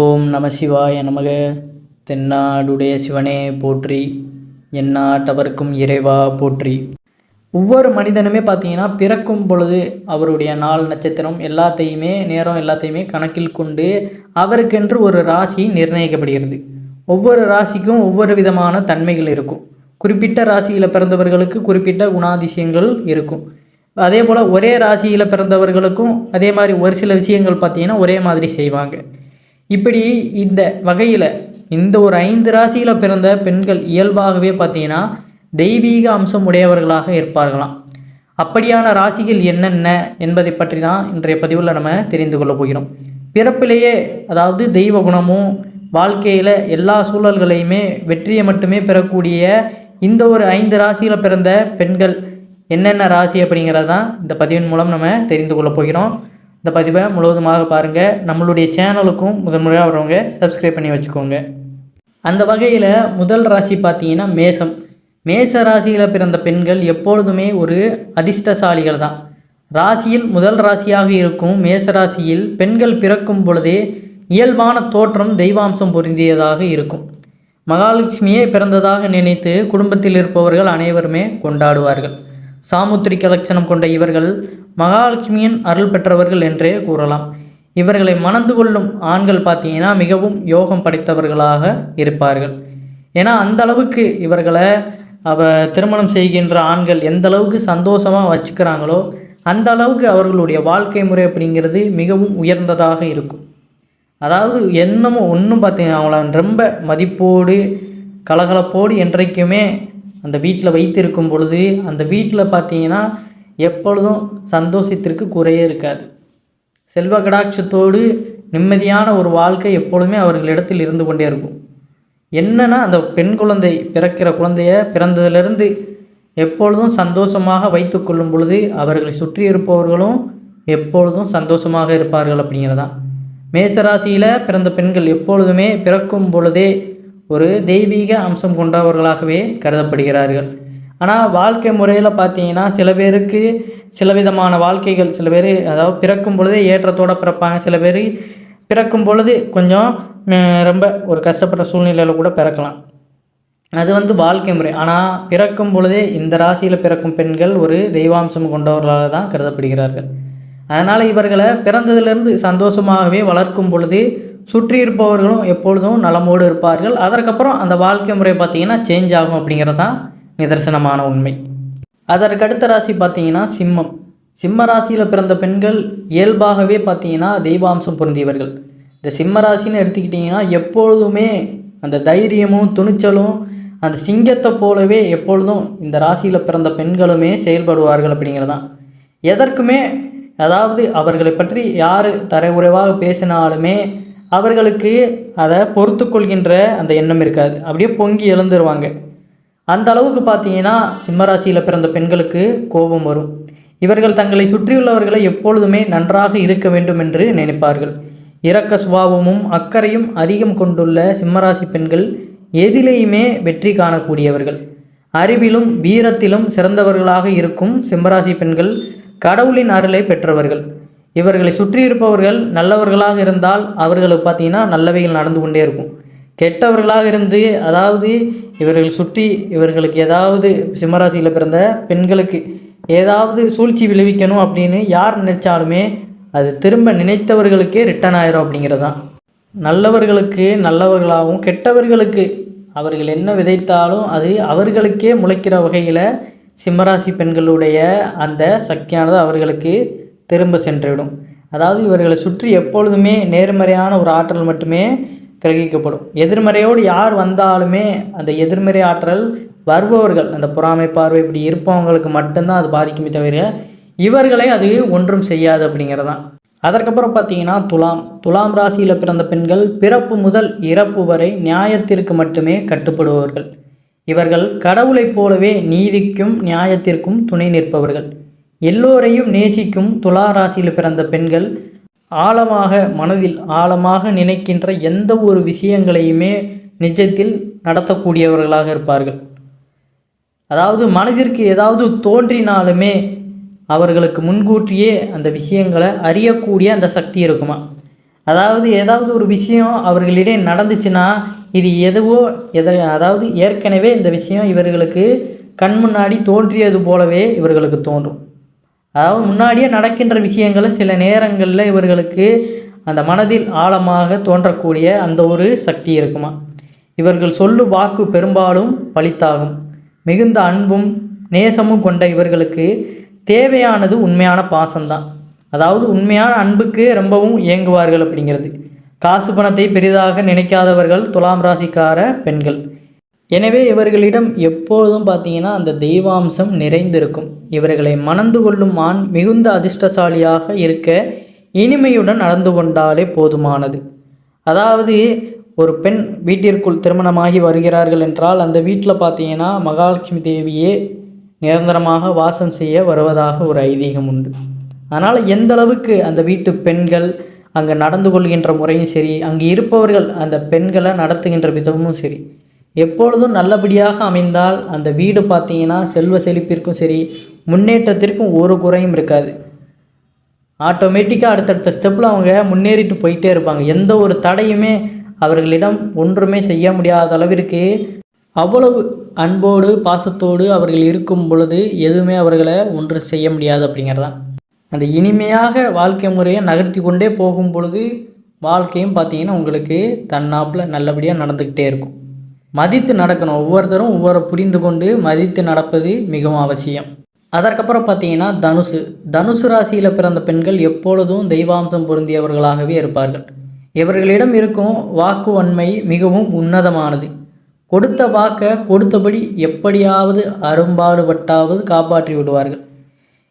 ஓம் நம சிவாய நமக. தென்னாடுடைய சிவனே போற்றி எந்நாட்டவர்க்கும் இறைவா போற்றி. ஒவ்வொரு மனிதனுமே பார்த்தீங்கன்னா பிறக்கும் பொழுது அவருடைய நாள் நட்சத்திரம் எல்லாத்தையுமே நேரம் எல்லாத்தையுமே கணக்கில் கொண்டு அவருக்கென்று ஒரு ராசி நிர்ணயிக்கப்படுகிறது. ஒவ்வொரு ராசிக்கும் ஒவ்வொரு விதமான தன்மைகள் இருக்கும். குறிப்பிட்ட ராசியில் பிறந்தவர்களுக்கு குறிப்பிட்ட குணாதிசயங்கள் இருக்கும். அதே போல் ஒரே ராசியில் பிறந்தவர்களுக்கும் அதே மாதிரி ஒரு சில விஷயங்கள் பார்த்தீங்கன்னா ஒரே மாதிரி செய்வாங்க. இப்படி இந்த வகையில் இந்த ஒரு ஐந்து ராசியில் பிறந்த பெண்கள் இயல்பாகவே பார்த்தீங்கன்னா தெய்வீக அம்சம் உடையவர்களாக இருப்பார்களாம். அப்படியான ராசிகள் என்னென்ன என்பதை பற்றி தான் இன்றைய பதிவில் நம்ம தெரிந்து கொள்ள போகிறோம். பிறப்பிலேயே அதாவது தெய்வ குணமும் வாழ்க்கையில் எல்லா சூழல்களையுமே வெற்றியை மட்டுமே பெறக்கூடிய இந்த ஒரு ஐந்து ராசியில் பிறந்த பெண்கள் என்னென்ன ராசி அப்படிங்கிறதான் இந்த பதிவின் மூலம் நம்ம தெரிந்து கொள்ள போகிறோம். இந்த பதிவை முழுவதுமாக பாருங்கள் நம்மளுடைய சேனலுக்கும் முதன்முறையாக வரவங்க சப்ஸ்கிரைப் பண்ணி வச்சுக்கோங்க. அந்த வகையில் முதல் ராசி பார்த்தீங்கன்னா மேசம். மேச ராசியில் பிறந்த பெண்கள் எப்பொழுதுமே ஒரு அதிர்ஷ்டசாலிகள் தான். ராசியில் முதல் ராசியாக இருக்கும் மேச ராசியில் பெண்கள் பிறக்கும் பொழுதே இயல்பான தோற்றம் தெய்வாம்சம் பொருந்தியதாக இருக்கும். மகாலட்சுமியே பிறந்ததாக நினைத்து குடும்பத்தில் இருப்பவர்கள் அனைவருமே கொண்டாடுவார்கள். சாமுத்திரிக லட்சணம் கொண்ட இவர்கள் மகாலட்சுமியின் அருள் பெற்றவர்கள் என்றே கூறலாம். இவர்களை மணந்து கொள்ளும் ஆண்கள் பார்த்தீங்கன்னா மிகவும் யோகம் படைத்தவர்களாக இருப்பார்கள். ஏன்னா அந்த அளவுக்கு இவர்களை அவ திருமணம் செய்கின்ற ஆண்கள் எந்த அளவுக்கு சந்தோஷமாக வச்சுக்கிறாங்களோ அந்த அளவுக்கு அவர்களுடைய வாழ்க்கை முறை அப்படிங்கிறது மிகவும் உயர்ந்ததாக இருக்கும். அதாவது என்னமோ ஒன்றும் பார்த்தீங்கன்னா அவங்கள ரொம்ப மதிப்போடு கலகலப்போடு என்றைக்குமே அந்த வீட்டில் வைத்திருக்கும் பொழுது அந்த வீட்டில் பார்த்தீங்கன்னா எப்பொழுதும் சந்தோஷத்திற்கு குறையே இருக்காது. செல்வ கடாட்சத்தோடு நிம்மதியான ஒரு வாழ்க்கை எப்பொழுதுமே அவர்களிடத்தில் இருந்து கொண்டே இருக்கும். என்னன்னா அந்த பெண் குழந்தை பிறக்கிற குழந்தைய பிறந்ததிலிருந்து எப்பொழுதும் சந்தோஷமாக வைத்து கொள்ளும் பொழுது அவர்களை சுற்றி இருப்பவர்களும் எப்பொழுதும் சந்தோஷமாக இருப்பார்கள் அப்படிங்கிறதான். மேசராசியில் பிறந்த பெண்கள் எப்பொழுதுமே பிறக்கும் பொழுதே ஒரு தெய்வீக அம்சம் கொண்டவர்களாகவே கருதப்படுகிறார்கள். ஆனால் வாழ்க்கை முறையில் பார்த்தீங்கன்னா சில பேருக்கு சில விதமான வாழ்க்கைகள் சில பேர் அதாவது பிறக்கும் பொழுதே ஏற்றத்தோடு பிறப்பாங்க. சில பேர் பிறக்கும் பொழுது கொஞ்சம் ரொம்ப ஒரு கஷ்டப்பட்ட சூழ்நிலையில் கூட பிறக்கலாம். அது வந்து வாழ்க்கை முறை. ஆனால் பிறக்கும் பொழுதே இந்த ராசியில் பிறக்கும் பெண்கள் ஒரு தெய்வாம்சம் கொண்டவர்களாக தான் கருதப்படுகிறார்கள். அதனால் இவர்களை பிறந்ததிலிருந்து சந்தோஷமாகவே வளர்க்கும் பொழுது சுற்றி இருப்பவர்களும் எப்பொழுதும் நலமோடு இருப்பார்கள். அதற்கப்புறம் அந்த வாழ்க்கை முறை பார்த்திங்கன்னா சேஞ்ச் ஆகும் அப்படிங்கிறது தான் நிதர்சனமான உண்மை. அதற்கடுத்த ராசி பார்த்தீங்கன்னா சிம்மம். சிம்ம ராசியில் பிறந்த பெண்கள் இயல்பாகவே பார்த்தீங்கன்னா தெய்வாம்சம் பொருந்தியவர்கள். இந்த சிம்ம ராசின்னு எடுத்துக்கிட்டிங்கன்னா எப்பொழுதுமே அந்த தைரியமும் துணிச்சலும் அந்த சிங்கத்தை போலவே எப்பொழுதும் இந்த ராசியில் பிறந்த பெண்களுமே செயல்படுவார்கள் அப்படிங்கிறதான். எதற்குமே அதாவது அவர்களை பற்றி யார் தரைகுறைவாக பேசினாலுமே அவர்களுக்கு அதை பொறுத்து கொள்கின்ற அந்த எண்ணம் இருக்காது. அப்படியே பொங்கி எழுந்துருவாங்க. அந்த அளவுக்கு பார்த்தீங்கன்னா சிம்மராசியில் பிறந்த பெண்களுக்கு கோபம் வரும். இவர்கள் தங்களை சுற்றியுள்ளவர்களை எப்பொழுதுமே நன்றாக இருக்க வேண்டும் என்று நினைப்பார்கள். இரக்க சுபாவமும் அக்கறையும் அதிகம் கொண்டுள்ள சிம்மராசி பெண்கள் எதிலேயுமே வெற்றி காணக்கூடியவர்கள். அறிவிலும் வீரத்திலும் சிறந்தவர்களாக இருக்கும் சிம்மராசி பெண்கள் கடவுளின் அருளை பெற்றவர்கள். இவர்களை சுற்றி இருப்பவர்கள் நல்லவர்களாக இருந்தால் அவர்களுக்கு பார்த்தீங்கன்னா நல்லவைகள் நடந்து கொண்டே இருக்கும். கெட்டவர்களாக இருந்து அதாவது இவர்கள் சுற்றி இவர்களுக்கு ஏதாவது சிம்மராசியில் பிறந்த பெண்களுக்கு ஏதாவது சூழ்ச்சி விளைவிக்கணும் அப்படின்னு யார் நினைச்சாலுமே அது திரும்ப நினைத்தவர்களுக்கே ரிட்டர்ன் ஆயிரும் அப்படிங்கிறது தான். நல்லவர்களுக்கு நல்லவர்களாகவும் கெட்டவர்களுக்கு அவர்கள் என்ன விதைத்தாலும் அது அவர்களுக்கே முளைக்கிற வகையில் சிம்மராசி பெண்களுடைய அந்த சக்தியானது அவர்களுக்கு திரும்ப சென்றுவிடும். அதாவது இவர்களை சுற்றி எப்பொழுதுமே நேர்மறையான ஒரு ஆற்றல் மட்டுமே கிரகிக்கப்படும். எதிர்மறையோடு யார் வந்தாலுமே அந்த எதிர்மறை ஆற்றல் வருபவர்கள் அந்த பொறாமை பார்வை இப்படி இருப்பவங்களுக்கு மட்டும்தான் அது பாதிக்குமே தவிர இவர்களை அது ஒன்றும் செய்யாது அப்படிங்கிறது தான் அதற்கப்புறம் பார்த்தீங்கன்னா துலாம். துலாம் ராசியில் பிறந்த பெண்கள் பிறப்பு முதல் இறப்பு வரை நியாயத்திற்கு மட்டுமே கட்டுப்படுபவர்கள். இவர்கள் கடவுளைப் போலவே நீதிக்கும் நியாயத்திற்கும் துணை நிற்பவர்கள். எல்லோரையும் நேசிக்கும் துலா ராசியில் பிறந்த பெண்கள் ஆழமாக மனதில் ஆழமாக நினைக்கின்ற எந்த ஒரு விஷயங்களையுமே நிஜத்தில் நடத்தக்கூடியவர்களாக இருப்பார்கள். அதாவது மனதிற்கு ஏதாவது தோன்றினாலுமே அவர்களுக்கு முன்கூட்டியே அந்த விஷயங்களை அறியக்கூடிய அந்த சக்தி இருக்குமா? அதாவது ஏதாவது ஒரு விஷயம் அவர்களிடையே நடந்துச்சுன்னா இது எதுவோ எதை அதாவது ஏற்கனவே இந்த விஷயம் இவர்களுக்கு கண் முன்னாடி தோன்றியது போலவே இவர்களுக்கு தோன்றும். அதாவது முன்னாடியே நடக்கின்ற விஷயங்களை சில நேரங்களில் இவர்களுக்கு அந்த மனதில் ஆழமாக தோன்றக்கூடிய அந்த ஒரு சக்தி இருக்குமா? இவர்கள் சொல்லு வாக்கு பெரும்பாலும் பலித்தாகும் மிகுந்த அன்பும் நேசமும் கொண்ட இவர்களுக்கு தேவையானது உண்மையான பாசம்தான். அதாவது உண்மையான அன்புக்கு ரொம்பவும் இயங்குவார்கள் அப்படிங்கிறது. காசு பணத்தை பெரிதாக நினைக்காதவர்கள் துலாம் ராசிக்கார பெண்கள். எனவே இவர்களிடம் எப்போதும் பார்த்தீங்கன்னா அந்த தெய்வாம்சம் நிறைந்திருக்கும். இவர்களை மணந்து கொள்ளும் ஆண் மிகுந்த அதிர்ஷ்டசாலியாக இருக்க இனிமையுடன் நடந்து கொண்டாலே போதுமானது. அதாவது ஒரு பெண் வீட்டிற்குள் திருமணமாகி வருகிறார்கள் என்றால் அந்த வீட்டில் பார்த்தீங்கன்னா மகாலட்சுமி தேவியே நிரந்தரமாக வாசம் செய்ய வருவதாக ஒரு ஐதீகம் உண்டு. அதனால் எந்த அளவுக்கு அந்த வீட்டு பெண்கள் அங்கே நடந்து கொள்கின்ற முறையும் சரி அங்கே இருப்பவர்கள் அந்த பெண்களை நடத்துகின்ற விதமும் சரி எப்பொழுதும் நல்லபடியாக அமைந்தால் அந்த வீடு பார்த்தீங்கன்னா செல்வ செழிப்பிற்கும் சரி முன்னேற்றத்திற்கும் ஒரு குறையும் இருக்காது. ஆட்டோமேட்டிக்காக அடுத்தடுத்த ஸ்டெப்பில் அவங்க முன்னேறிட்டு போயிட்டே இருப்பாங்க. எந்த ஒரு தடையுமே அவர்களிடம் ஒன்றுமே செய்ய முடியாத அளவிற்கு அவ்வளவு அன்போடு பாசத்தோடு அவர்கள் இருக்கும் பொழுது எதுவுமே அவர்களை ஒன்று செய்ய முடியாது அப்படிங்கிறதான். அந்த இனிமையாக வாழ்க்கை முறையை நகர்த்தி கொண்டே போகும் பொழுது வாழ்க்கையும் பார்த்தீங்கன்னா உங்களுக்கு தன்னாப்பில் நல்லபடியாக நடந்துக்கிட்டே இருக்கும். மதித்து நடக்கணும். ஒவ்வொருத்தரும் ஒவ்வொரு புரிந்து கொண்டு மதித்து நடப்பது மிகவும் அவசியம். அதற்கப்புறம் பார்த்தீங்கன்னா தனுசு. தனுசு ராசியில் பிறந்த பெண்கள் எப்பொழுதும் தெய்வாம்சம் பொருந்தியவர்களாகவே இருப்பார்கள். இவர்களிடம் இருக்கும் வாக்கு வன்மை மிகவும் உன்னதமானது. கொடுத்த வாக்கை கொடுத்தபடி எப்படியாவது அரும்பாடுபட்டாவது காப்பாற்றி விடுவார்கள்.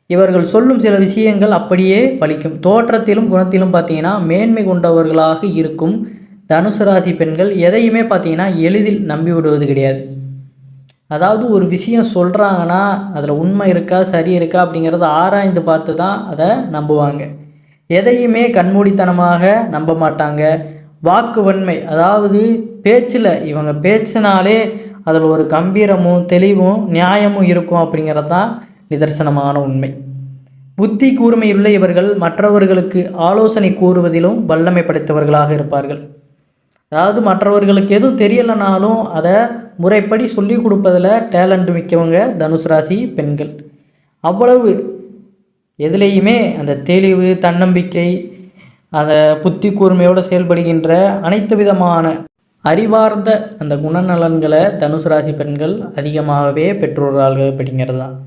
இவர்கள் சொல்லும் சில விஷயங்கள் அப்படியே பலிக்கும் தோற்றத்திலும் குணத்திலும் பார்த்தீங்கன்னா மேன்மை கொண்டவர்களாக இருக்கும் தனுசு ராசி பெண்கள் எதையுமே பார்த்தீங்கன்னா எளிதில் நம்பி விடுவது கிடையாது. அதாவது ஒரு விஷயம் சொல்கிறாங்கன்னா அதில் உண்மை இருக்கா சரி இருக்கா அப்படிங்கிறத ஆராய்ந்து பார்த்து தான் அதை நம்புவாங்க. எதையுமே கண்மூடித்தனமாக நம்ப மாட்டாங்க. வாக்கு வன்மை அதாவது பேச்சில் இவங்க பேச்சினாலே அதில் ஒரு கம்பீரமும் தெளிவும் நியாயமும் இருக்கும் அப்படிங்கிறது தான் நிதர்சனமான உண்மை. புத்தி கூர்மையுள்ள இவர்கள் மற்றவர்களுக்கு ஆலோசனை கூறுவதிலும் வல்லமை படைத்தவர்களாக இருப்பார்கள். அதாவது மற்றவர்களுக்கு எதுவும் தெரியலைனாலும் அதை முறைப்படி சொல்லி கொடுப்பதில் டேலண்ட் மிக்கவங்க தனுசு ராசி பெண்கள். அவ்வளவு எதுலேயுமே அந்த தெளிவு தன்னம்பிக்கை அந்த புத்தி கூர்மையோடு செயல்படுகின்ற அனைத்து விதமான அறிவார்ந்த அந்த குணநலன்களை தனுசு ராசி பெண்கள் அதிகமாகவே பெற்றுள்ளார்கள் அப்படிங்கிறது தான்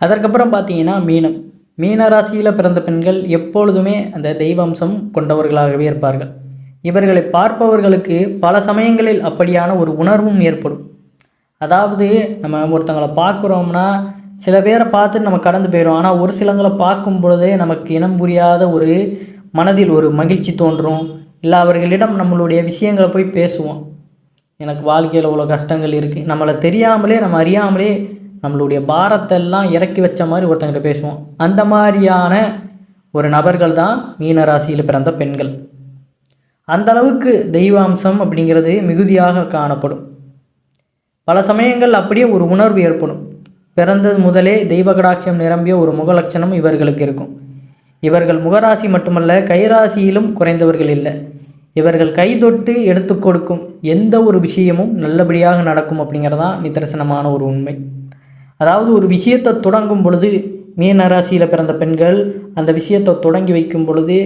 அதற்கப்புறம் பார்த்தீங்கன்னா மீனம். மீன ராசியில் பிறந்த பெண்கள் எப்பொழுதுமே அந்த தெய்வம்சம் கொண்டவர்களாகவே இருப்பார்கள். இவர்களை பார்ப்பவர்களுக்கு பல சமயங்களில் அப்படியான ஒரு உணர்வும் ஏற்படும். அதாவது நம்ம ஒருத்தங்களை பார்க்குறோம்னா சில பேரை பார்த்து நம்ம கடந்து போயிடும் ஆனால் ஒரு சிலங்களை பார்க்கும் பொழுதே நமக்கு இனம் புரியாத ஒரு மனதில் ஒரு மகிழ்ச்சி தோன்றும். இல்லை அவர்களிடம் நம்மளுடைய விஷயங்களை போய் பேசுவோம். எனக்கு வாழ்க்கையில் இவ்வளோ கஷ்டங்கள் இருக்குது நம்மளை தெரியாமலே நம்ம அறியாமலே நம்மளுடைய பாரத்தெல்லாம் இறக்கி வச்ச மாதிரி ஒருத்தங்கிட்ட பேசுவோம். அந்த மாதிரியான ஒரு நபர்கள் தான் மீனராசியில் பிறந்த பெண்கள். அந்த அளவுக்கு தெய்வாம்சம் அப்படிங்கிறது மிகுதியாக காணப்படும். பல சமயங்கள் அப்படியே ஒரு உணர்வு ஏற்படும். பிறந்தது முதலே தெய்வ கடாட்சியம் நிரம்பிய ஒரு முகலட்சணம் இவர்களுக்கு இருக்கும். இவர்கள் முகராசி மட்டுமல்ல கைராசியிலும் குறைந்தவர்கள் இல்லை. இவர்கள் கை தொட்டு எடுத்து கொடுக்கும் எந்த ஒரு விஷயமும் நல்லபடியாக நடக்கும் அப்படிங்கிறதான் நிதர்சனமான ஒரு உண்மை. அதாவது ஒரு விஷயத்தை தொடங்கும் பொழுது மீன ராசியில் பிறந்த பெண்கள் அந்த விஷயத்தை தொடங்கி வைக்கும் பொழுது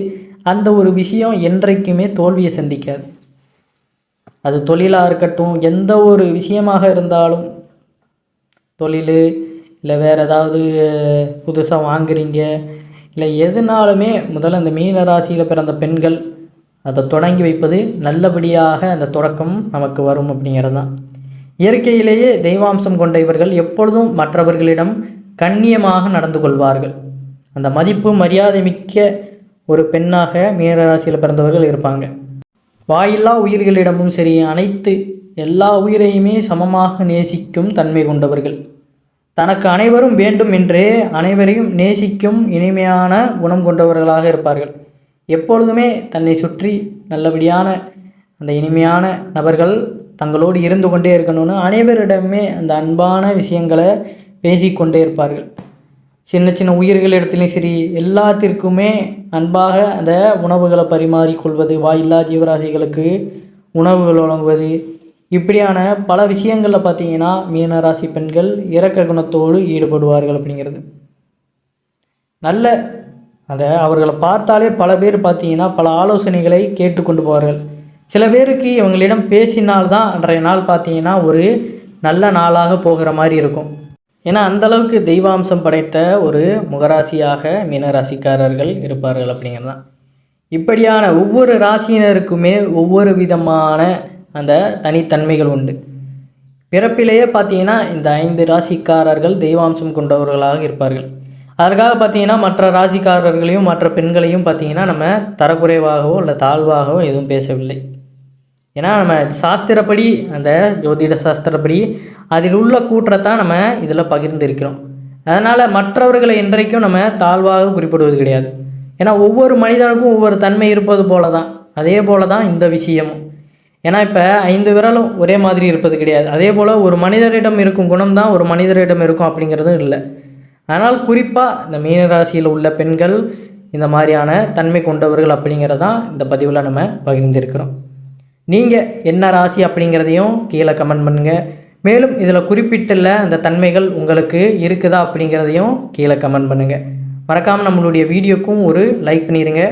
அந்த ஒரு விஷயம் என்றைக்குமே தோல்வியை சந்திக்காது. அது தொழிலாக இருக்கட்டும் எந்த ஒரு விஷயமாக இருந்தாலும் தொழில் இல்லை வேறு ஏதாவது புதுசாக வாங்குறீங்க இல்லை எதுனாலுமே முதல்ல அந்த மீன ராசியில் பிறந்த பெண்கள் அதை தொடங்கி வைப்பது நல்லபடியாக அந்த தொடக்கம் நமக்கு வரும் அப்படிங்கிறது தான் இயற்கையிலேயே தெய்வாம்சம் கொண்ட இவர்கள் எப்பொழுதும் மற்றவர்களிடம் கண்ணியமாக நடந்து கொள்வார்கள். அந்த மதிப்பு மரியாதை மிக்க ஒரு பெண்ணாக மீனராசியில் பிறந்தவர்கள் இருப்பாங்க. வாயில்லா உயிர்களிடமும் சரி அனைத்து எல்லா உயிரையுமே சமமாக நேசிக்கும் தன்மை கொண்டவர்கள். தனக்கு அனைவரும் வேண்டும் என்றே அனைவரையும் நேசிக்கும் இனிமையான குணம் கொண்டவர்களாக இருப்பார்கள். எப்பொழுதுமே தன்னை சுற்றி நல்லபடியான அந்த இனிமையான நபர்கள் தங்களோடு இருந்து கொண்டே இருக்கணும்னு அனைவரிடமே அந்த அன்பான விஷயங்களை பேசிக்கொண்டே இருப்பார்கள். சின்ன சின்ன உயிர்கள் இடத்துலையும் சரி எல்லாத்திற்குமே அன்பாக அந்த உணவுகளை பரிமாறிக்கொள்வது வாயில்லா ஜீவராசிகளுக்கு உணவுகள் வழங்குவது. இப்படியான பல விஷயங்களில் பார்த்தீங்கன்னா மீனராசி பெண்கள் இரக்க குணத்தோடு ஈடுபடுவார்கள் அப்படிங்கிறது. நல்ல அதை அவர்களை பார்த்தாலே பல பேர் பார்த்தீங்கன்னா பல ஆலோசனைகளை கேட்டுக்கொண்டு போவார்கள். சில பேருக்கு இவங்களிடம் பேசினால்தான் அன்றைய நாள் பார்த்தீங்கன்னா ஒரு நல்ல நாளாக போகிற மாதிரி இருக்கும். ஏன்னா அந்த அளவுக்கு தெய்வாம்சம் படைத்த ஒரு முகராசியாக மீனராசிக்காரர்கள் இருப்பார்கள் அப்படிங்கிறது தான் இப்படியான ஒவ்வொரு ராசியினருக்குமே ஒவ்வொரு விதமான அந்த தனித்தன்மைகள் உண்டு. பிறப்பிலேயே பார்த்தீங்கன்னா இந்த ஐந்து ராசிக்காரர்கள் தெய்வாம்சம் கொண்டவர்களாக இருப்பார்கள். அதற்காக பார்த்தீங்கன்னா மற்ற ராசிக்காரர்களையும் மற்ற பெண்களையும் பார்த்தீங்கன்னா நம்ம தரக்குறைவாகவோ இல்லை தாழ்வாகவோ எதுவும் பேசவில்லை. ஏன்னா நம்ம சாஸ்திரப்படி அந்த ஜோதிட சாஸ்திரப்படி அதில் உள்ள கூற்றத்தான் நம்ம இதில் பகிர்ந்திருக்கிறோம். அதனால் மற்றவர்களை என்றைக்கும் நம்ம தாழ்வாக குறிப்பிடுவது கிடையாது. ஏன்னா ஒவ்வொரு மனிதனுக்கும் ஒவ்வொரு தன்மை இருப்பது போல தான் அதே போல தான் இந்த விஷயமும். ஏன்னா இப்போ ஐந்து விரலும் ஒரே மாதிரி இருப்பது கிடையாது. அதே போல் ஒரு மனிதரிடம் இருக்கும் குணம் தான் ஒரு மனிதரிடம் இருக்கும் அப்படிங்கிறதும் இல்லை. அதனால் குறிப்பாக இந்த மீனராசியில் உள்ள பெண்கள் இந்த மாதிரியான தன்மை கொண்டவர்கள் அப்படிங்கிறதான் இந்த பதிவில் நம்ம பகிர்ந்திருக்கிறோம். நீங்கள் என்ன ராசி அப்படிங்கிறதையும் கீழே கமெண்ட் பண்ணுங்கள் மேலும் இதில் குறிப்பிட்டுள்ள அந்த தன்மைகள் உங்களுக்கு இருக்குதா அப்படிங்கிறதையும் கீழே கமெண்ட் பண்ணுங்கள் மறக்காமல் நம்மளுடைய வீடியோக்கும் ஒரு லைக் பண்ணிடுங்க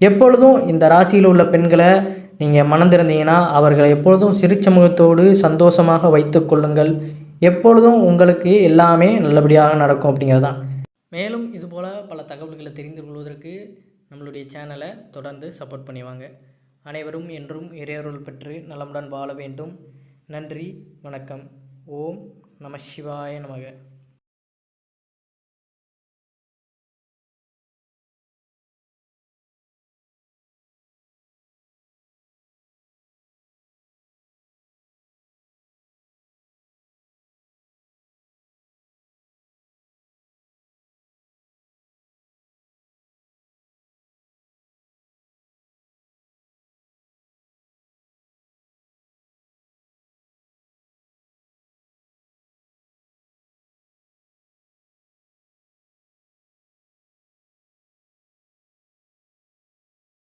எப்பொழுதும் இந்த ராசியில் உள்ள பெண்களை நீங்கள் மணந்திருந்தீங்கன்னா அவர்களை எப்பொழுதும் சிரிச்ச முகத்தோடு சந்தோஷமாக வைத்து கொள்ளுங்கள். எப்பொழுதும் உங்களுக்கு எல்லாமே நல்லபடியாக நடக்கும் அப்படிங்கிறது தான் மேலும் இதுபோல் பல தகவல்களை தெரிந்து கொள்வதற்கு நம்மளுடைய சேனலை தொடர்ந்து சப்போர்ட் பண்ணிவாங்க அனைவரும் என்றும் இறையருள் பெற்று நலமுடன் வாழ வேண்டும். நன்றி வணக்கம். ஓம் நம சிவாய நமக.